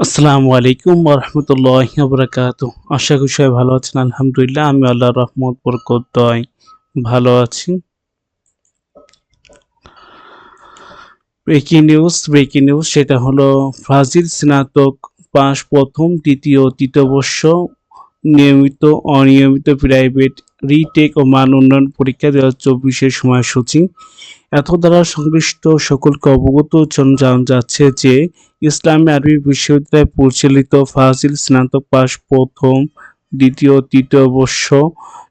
আসসালামু আলাইকুম রহমতুল্লাহ বরকাত আশা করি সবাই ভালো আছেন, আলহামদুলিল্লাহ। আমি আল্লাহ রহমত, বরকত ভালো আছি। ব্রেকিং নিউজ ব্রেকিং নিউজ সেটা হলো ফাজিল স্নাতক পাস প্রথম, দ্বিতীয়, তৃতীয় বর্ষ, নিয়মিত, অনিয়মিত প্রাইভেট রিটেক ও মান উন্নয়ন পরীক্ষা দু হাজার চব্বিশের সময়সূচি। এত দ্বারা সংশ্লিষ্ট সকলকে অবগত জন- যাচ্ছে যে ইসলামী আরবি বিশ্ববিদ্যালয়ে পরিচালিত ফাজিল স্নাতক পাস প্রথম, দ্বিতীয়, তৃতীয় বর্ষ,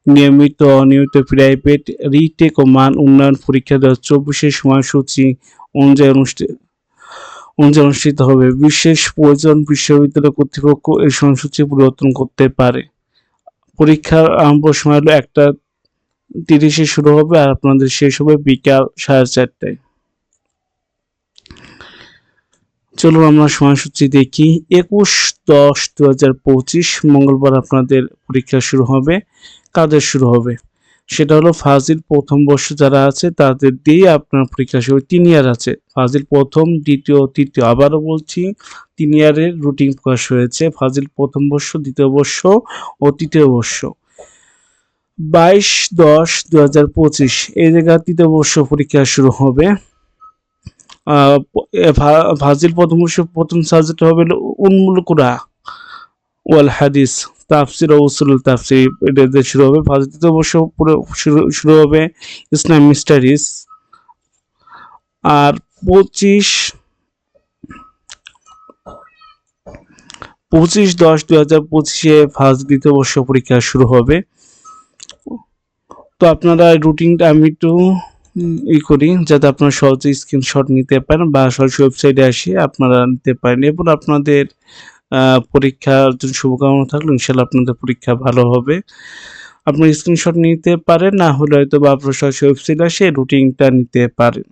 নিয়মিত অনিয়মিত প্রাইভেট রিটেক ও মান উন্নয়ন পরীক্ষা দু হাজার চব্বিশের সময়সূচি অনুযায়ী অনুষ্ঠিত অনুযায়ী অনুষ্ঠিত হবে। বিশেষ প্রয়োজন বিশ্ববিদ্যালয় কর্তৃপক্ষ এই সময়সূচি পরিবর্তন করতে পারে। পরীক্ষার আরম্ভ সময় হলো একটা তিরিশে শুরু হবে আর আপনাদের শেষ হবে বিকাল সাড়ে চারটায়। চলুন আমরা সময়সূচি দেখি। একুশ দশ দু হাজার পঁচিশ মঙ্গলবার আপনাদের পরীক্ষা শুরু হবে। কাদের শুরু হবে? সেটা হলো ফাজিল প্রথম বর্ষ যারা আছে, তাদের দিয়ে আপনার পরীক্ষা শুরু। তিন ইয়ার আছে। ফাজিল প্রথম, দ্বিতীয়, তৃতীয় আবারও বলছি, তিন ইয়ারের রুটিন প্রকাশ হয়েছে। ফাজিল প্রথম বর্ষ, দ্বিতীয় বর্ষ ও তৃতীয় বর্ষ। বাইশ দশ দু হাজার পঁচিশ, এই জায়গায় তৃতীয় বর্ষ পরীক্ষা শুরু হবে। ফাজিল প্রথম প্রথম সাবজেক্ট হবে উন্মুল কুরা ওয়াল হাদিস, তাফসির ও উসুল তাফসির, এটা শুরু হবে। ফাজিল বর্ষ পুরো শুরু হবে ইসলাম স্টাডিজ আর পঁচিশ পঁচিশ দশ দুই হাজার পঁচিশে ফার্স্ট দ্বিতীয় বর্ষ পরীক্ষা শুরু হবে। তো আপনারা রুটিনটা আমি একটু ই করি যাতে আপনারা সহজে স্ক্রিনশট নিতে পারেন বা সরাসরি ওয়েবসাইটে আসে আপনারা নিতে পারেন এবং আপনাদের পরীক্ষার জন্য শুভকামনা থাকল, ইনশাল্লাহ আপনাদের পরীক্ষা ভালো হবে। আপনার স্ক্রিনশট নিতে পারেন, না হলে হয়তো বা আপনার সরাসরি ওয়েবসাইটে আসে রুটিনটা নিতে পারেন।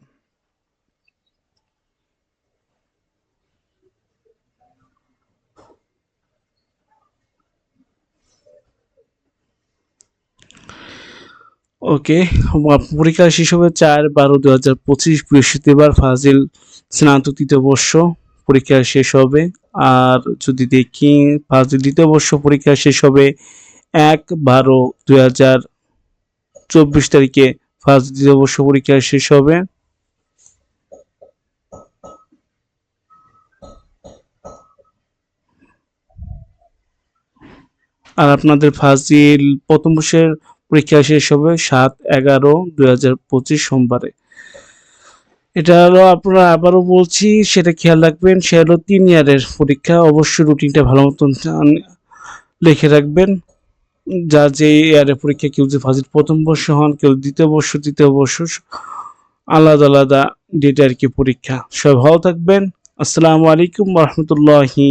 ওকে পরীক্ষা শেষ হবে চার বারো দু হাজার পঁচিশ বৃহস্পতিবার, ফাজিল স্নাতক তৃতীয় বর্ষ পরীক্ষা শেষ হবে। আর যদি দেখি, ফাজিল দ্বিতীয় বর্ষ পরীক্ষা শেষ হবে এক বারো দুই হাজার চব্বিশ তারিখে, ফাজিল দ্বিতীয় বর্ষ পরীক্ষা শেষ হবে। আর আপনাদের ফাজিল প্রথম বর্ষের পরীক্ষা শেষ হবে সাত এগারো দুই সোমবারে। এটা হলো আপনারা আবারও বলছি, সেটা খেয়াল রাখবেন, সে হলো তিন ইয়ারের পরীক্ষা। অবশ্যই রুটিনটা ভালো মতন লিখে রাখবেন। যা যে ইয়ারে পরীক্ষা, কেউ যে ফাজিল প্রথম বর্ষ হন, কেউ দ্বিতীয় বর্ষ, তৃতীয় বর্ষ, আলাদা আলাদা ডেটে আর কি পরীক্ষা। সবাই ভালো থাকবেন। আসসালামু আলাইকুম রহমতুল্লাহি